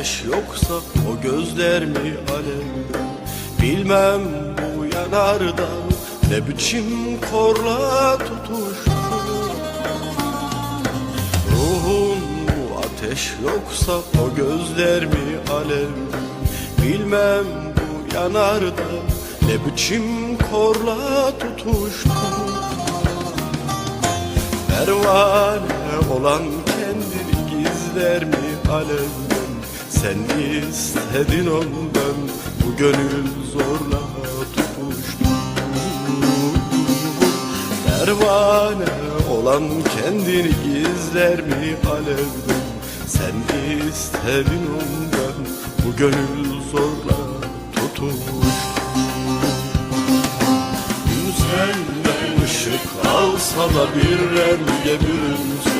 yoksa o gözler mi alev Bilmem bu yanarda ne biçim korla tutuştu. Ruhun mu ateş yoksa o gözler mi alev Bilmem bu yanarda ne biçim korla tutuştu. Pervane olan kendini gizler mi alevden Sen istedin ondan bu gönül zorla tutuştu. Pervane olan kendini gizler mi alevden Sen istedin ondan bu gönül zorla tutuştu. Gün senden ışık alsa da bir renge bürünsün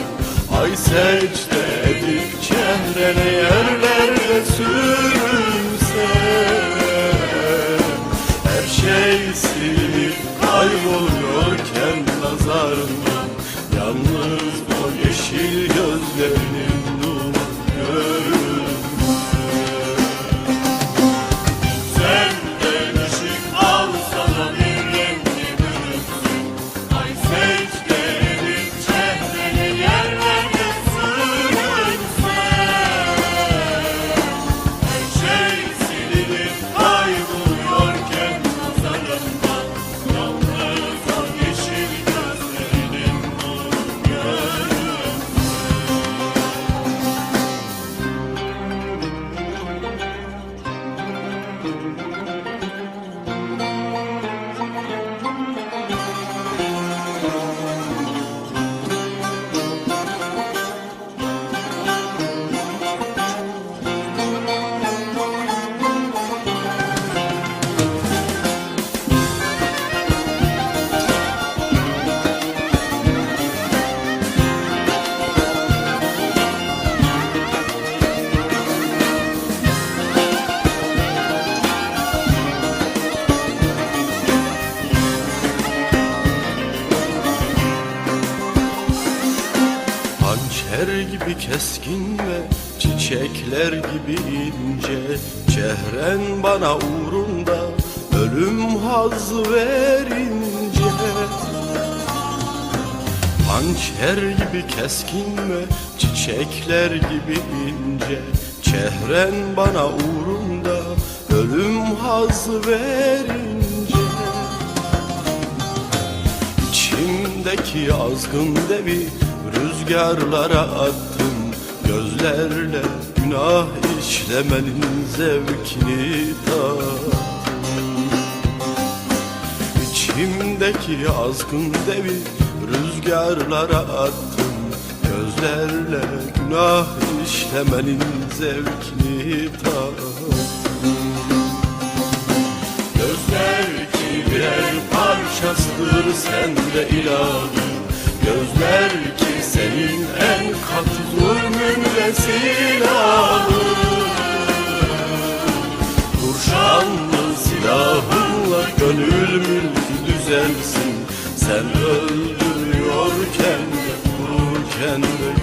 Ay secde edip çehrene yerlerde sürünse Her şey silinip gibi keskin ve çiçekler gibi ince. Çehren bana uğrunda ölüm hazzı verince. Hançer gibi keskin ve çiçekler gibi ince. Çehren bana uğrunda ölüm hazzı verince. İçimdeki azgın devi rüzgarlara attım Gözlerle günah işlemenin zevkini tattım İçimdeki azgın devi rüzgarlara attım Gözlerle günah işlemenin zevkini tattım Gözler ki birer parçasıdır sende ilahı Gözler silahı Kurşanlı silahınla gönül mülkü düzelsin. Sen öldürüyorken de vururken de